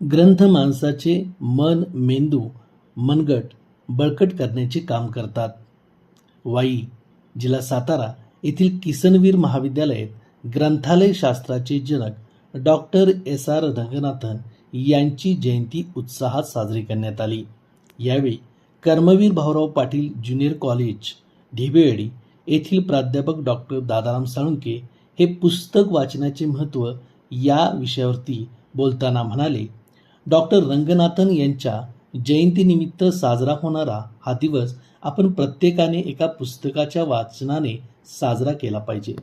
ग्रंथ माणसाचे मन मेंदू मनगट बळकट करण्याचे काम करतात. वाई जिल्हा सातारा येथील किसनवीर महाविद्यालयात ग्रंथालय शास्त्राचे जनक डॉक्टर एस आर रंगनाथन यांची जयंती उत्साहात साजरी करण्यात आली. यावेळी कर्मवीर भाऊराव पाटील ज्युनियर कॉलेज ढिबेवाडी येथील प्राध्यापक डॉक्टर दादाराम साळुंके हे पुस्तक वाचनाचे महत्त्व या विषयावरती बोलताना म्हणाले डॉक्टर रंगनाथन यांच्या जयंतीनिमित्त साजरा होणारा हा दिवस आपण प्रत्येकाने एका पुस्तकाच्या वाचनाने साजरा केला पाहिजे.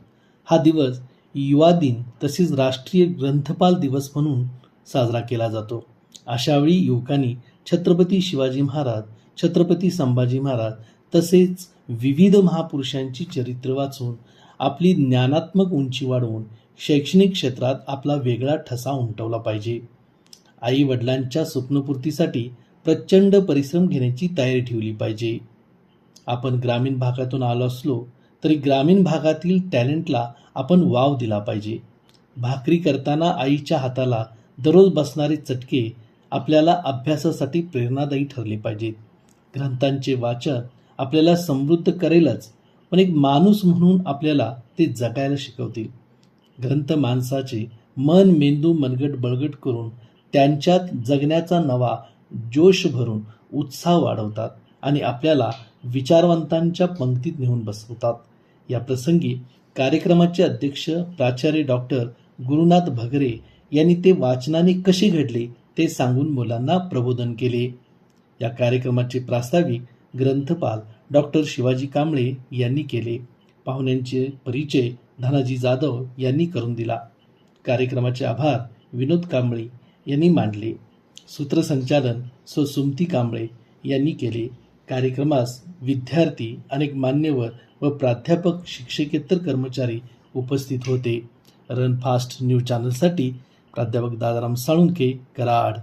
हा दिवस युवा दिन तसेच राष्ट्रीय ग्रंथपाल दिवस म्हणून साजरा केला जातो. अशावेळी युवकांनी छत्रपती शिवाजी महाराज छत्रपती संभाजी महाराज तसेच विविध महापुरुषांची चरित्र वाचून आपली ज्ञानात्मक उंची वाढवून शैक्षणिक क्षेत्रात आपला वेगळा ठसा उमटवला पाहिजे. आई वडिलांच्या स्वप्नपूर्तीसाठी प्रचंड परिश्रम घेण्याची तयारी ठेवली पाहिजे. आपण ग्रामीण भागातून आलो असलो तरी ग्रामीण भागातील टॅलेंटला आपण वाव दिला पाहिजे. भाकरी करताना आईच्या हाताला दररोज बसणारे चटके आपल्याला अभ्यासासाठी प्रेरणादायी ठरले पाहिजेत. ग्रंथांचे वाचन आपल्याला समृद्ध करेलच पण एक माणूस म्हणून आपल्याला ते जगायला शिकवतील. ग्रंथ माणसाचे मन मेंदू मनगट बळगट करून त्यांच्यात जगण्याचा नवा जोश भरून उत्साह वाढवतात आणि आपल्याला विचारवंतांच्या पंक्तीत नेऊन बसवतात. या प्रसंगी कार्यक्रमाचे अध्यक्ष प्राचार्य डॉक्टर गुरुनाथ भगरे यांनी ते वाचनाने कसे घडले ते सांगून मुलांना प्रबोधन केले. या कार्यक्रमाचे प्रास्ताविक ग्रंथपाल डॉक्टर शिवाजी कांबळे यांनी केले. पाहुण्यांचे परिचय धनाजी जाधव यांनी करून दिला. कार्यक्रमाचे आभार विनोद कांबळे यांनी मांडले. सूत्रसंचालन सो सुमती कांबळे यांनी केले. कार्यक्रमास विद्यार्थी अनेक मान्यवर व प्राध्यापक शिक्षकेतर कर्मचारी उपस्थित होते. रन फास्ट न्यूज चॅनलसाठी प्राध्यापक दादाराम साळुंके कराड.